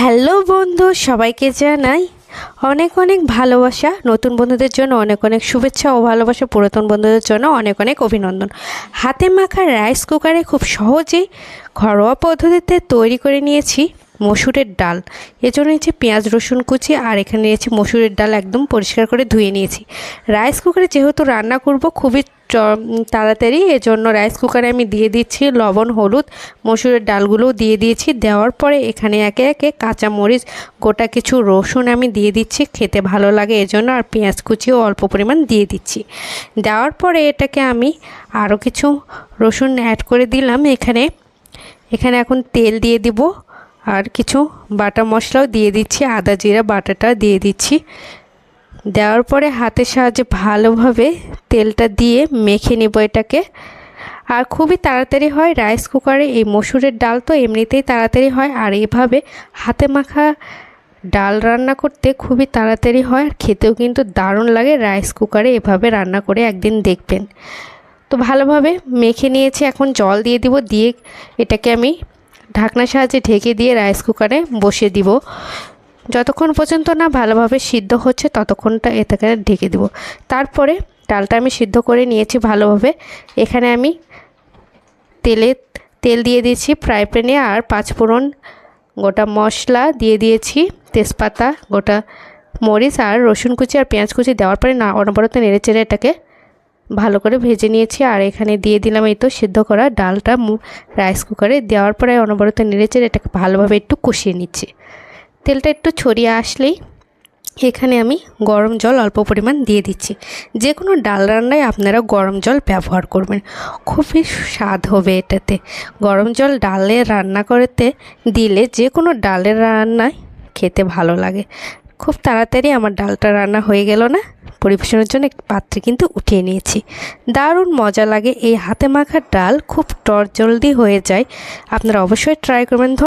Hello বন্ধু, সবাইকে জানাই অনেক অনেক ভালোবাসা। নতুন বন্ধুদের জন্য অনেক অনেক শুভেচ্ছা ও ভালোবাসা। পুরাতন বন্ধুদের জন্য অনেক অনেক অভিনন্দন। হাতে মাখা রাইস কুকারে খুব সহজেই ঘরোয়া পদ্ধতিতে তৈরি করে নিয়েছি। মসুরের ডাল। এজন্য নিয়েছি পেঁয়াজ, রসুন কুচি, আর এখানে নিয়েছি মসুরের ডাল একদম পরিষ্কার করে ধুয়ে নিয়েছি। রাইস কুকারে যেহেতু রান্না করব খুবই তাড়াতাড়ি, এজন্য রাইস কুকারে আমি দিয়ে দিচ্ছি লবণ, হলুদ, মসুরের ডালগুলোও দিয়ে দিয়েছি। দেওয়ার পরে এখানে একে একে কাঁচা মরিচ গোটা কিছু রসুন আমি দিয়ে দিচ্ছি, খেতে ভালো লাগে এজন্য, আর পেঁয়াজ কুচিও অল্প পরিমাণ দিয়ে দিচ্ছি। দেওয়ার পরে এটাকে আমি আরও কিছু রসুন অ্যাড করে দিলাম। এখানে এখানে এখন তেল দিয়ে দিব। আর কিছু বাটা মশলাও দিয়ে দিচ্ছি, আদা জিরা বাটাটা দিয়ে দিচ্ছি। দেওয়ার পরে হাতের সাহায্যে ভালোভাবে তেলটা দিয়ে মেখে নেব এটাকে। আর খুবই তাড়াতাড়ি হয়, রাইস কুকারে এই মসুরের ডাল তো এমনিতেই তাড়াতাড়ি হয়, আর এভাবে হাতে মাখা ডাল রান্না করতে খুবই তাড়াতাড়ি হয়, আর খেতেও কিন্তু দারুণ লাগে রাইস কুকারে এভাবে রান্না করে একদিন দেখবেন। তো ভালোভাবে মেখে নিয়েছি, এখন জল দিয়ে দিব, দিয়ে এটাকে আমি ঢাকনার সাহায্যে ঢেকে দিয়ে রাইস কুকারে বসিয়ে দিব। যতক্ষণ পর্যন্ত না ভালোভাবে সিদ্ধ হচ্ছে ততক্ষণটা এটাকে ঢেকে দিব। তারপরে ডালটা আমি সিদ্ধ করে নিয়েছি ভালোভাবে। এখানে আমি তেলে, তেল দিয়ে দিয়েছি ফ্রাই প্যানে আর পাঁচফোড়ন গোটা মশলা দিয়ে দিয়েছি, তেজপাতা, গোটা মরিচ আর রসুন কুচি আর পেঁয়াজ কুচি দেওয়ার পরে না অনবরত নেড়ে চেড়ে এটাকে ভালো করে ভেজে নিয়েছি আর এখানে দিয়ে দিলাম এই তো সিদ্ধ করা ডালটা রাইস কুকারে দেওয়ার পরে অনবরত নেড়ে চেড়ে এটাকে ভালোভাবে একটু কষিয়ে নিচ্ছি। তেলটা একটু ছড়িয়ে আসলেই এখানে আমি গরম জল অল্প পরিমাণ দিয়ে দিচ্ছি। যে কোনো ডাল রান্নায় আপনারা গরম জল ব্যবহার করবেন। খুবই স্বাদ হবে এটাতে। গরম জল ডালে রান্না করতে দিলে যে কোনো ডালের রান্নায় খেতে ভালো লাগে। খুব তাড়াতাড়ি আমার ডালটা রান্না হয়ে গেল না? পরিবেশনের জন্য একটি পাত্রে কিন্তু উঠিয়ে নিয়েছি। দারুণ মজা লাগে। এই হাতে মাখা ডাল খুব টর জলদি হয়ে যায়। আপনারা অবশ্যই ট্রাই করবেন।